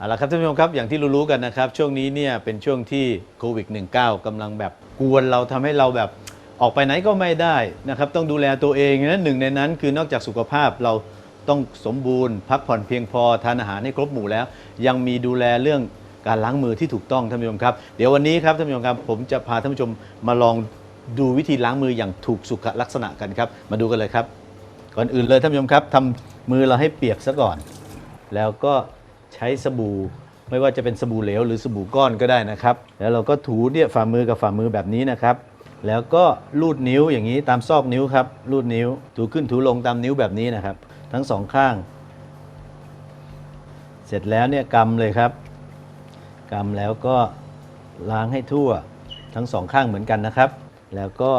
เอาละครับท่านผู้ชมครับอย่างที่รู้ๆกันนะครับ ช่วงนี้เนี่ยเป็นช่วงที่โควิด -19 กำลังแบบกวนเราทำให้เราแบบออกไปไหนก็ไม่ได้นะครับ ต้องดูแลตัวเองนะหนึ่งในนั้นคือนอกจากสุขภาพเราต้องสมบูรณ์ พักผ่อนเพียงพอทานอาหารให้ครบหมู่แล้ว ยังมีดูแลเรื่องการล้างมือที่ถูกต้องท่านผู้ชมครับ เดี๋ยววันนี้ครับท่านผู้ชมครับ ผมจะพาท่านผู้ชมมาลองดูวิธีล้างมืออย่างถูกสุขลักษณะกันครับ มาดูกันเลยครับ ก่อนอื่นเลยท่านผู้ชมครับทำมือเราให้เปียกซะก่อน แล้วก็ ใช้สบู่ ไม่ว่าจะเป็นสบู่เหลวหรือสบู่ก้อนก็ได้นะครับ แล้วเราก็ถูเนี่ยฝ่ามือกับฝ่ามือแบบนี้นะครับ แล้วก็ลูดนิ้วอย่างนี้ตามซอกนิ้วครับลูดนิ้วถูขึ้นถูลงตามนิ้วแบบนี้นะครับ ทั้งสองข้าง เสร็จแล้วเนี่ยกำเลยครับกำแล้วก็ล้างให้ทั่วทั้งสองข้างเหมือนกันนะครับ แล้วก็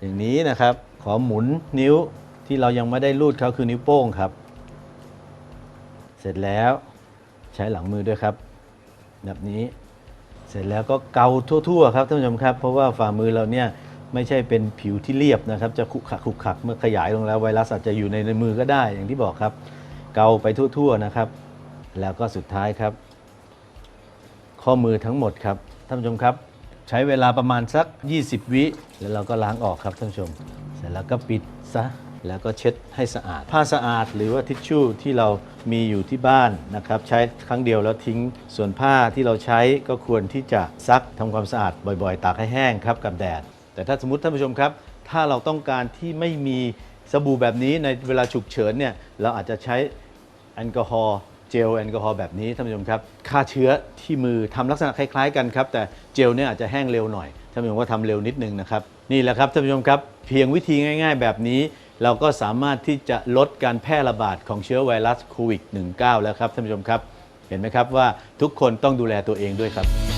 อย่างนี้นะครับ ขอหมุนนิ้วที่เรายังไม่ได้รูดเขาคือนิ้วโป้งครับ เสร็จแล้ว ใช้หลังมือด้วยครับ แบบนี้เสร็จแล้วก็เกาทั่วๆครับท่านผู้ชมครับ เพราะว่าฝ่ามือเราเนี่ยไม่ใช่เป็นผิวที่เรียบนะครับ จะขรุขระขรุขักเมื่อขยายลงแล้วไวรัสอาจจะอยู่ในมือก็ได้อย่างที่บอกครับ เกาไปทั่วๆนะครับ แล้วก็สุดท้ายครับ ข้อมือทั้งหมดครับท่านผู้ชมครับ ใช้เวลาประมาณสัก 20 วิแล้วเราก็ล้างออกครับท่านผู้ชม ร็จแล้วก็ปิดซะแล้วก็เช็ดให้สะอาด ผ้าสะอาดหรือว่าทิชชู่ที่เรามีอยู่ที่บ้านนะครับใช้ครั้งเดียวแล้วทิ้งส่วนผ้าที่เราใช้ก็ควรที่จะซักทำความสะอาดบ่อยๆ ตากให้แห้งครับกับแดด แต่ถ้าสมมติท่านผู้ชมครับ ถ้าเราต้องการที่ไม่มีสบู่แบบนี้ในเวลาฉุกเฉินเนี่ยเราอาจจะใช้แอลกอฮอล์เจลแอลกอฮอล์แบบนี้ท่านผู้ชมครับฆ่าเชื้อที่มือทำลักษณะคล้าย ๆ กันครับแต่เจลเนี่ยอาจจะแห้งเร็วหน่อยท่านผู้ชมก็ทำเร็วนิดนึงนะครับ นี่แหละครับท่านผู้ชมครับ เพียงวิธีง่าย ๆ แบบนี้ เราก็สามารถที่จะลดการแพร่ระบาดของเชื้อไวรัสโควิด -19 แล้วครับท่านผู้ชมครับ เห็นไหมครับว่าทุกคนต้องดูแลตัวเองด้วยครับ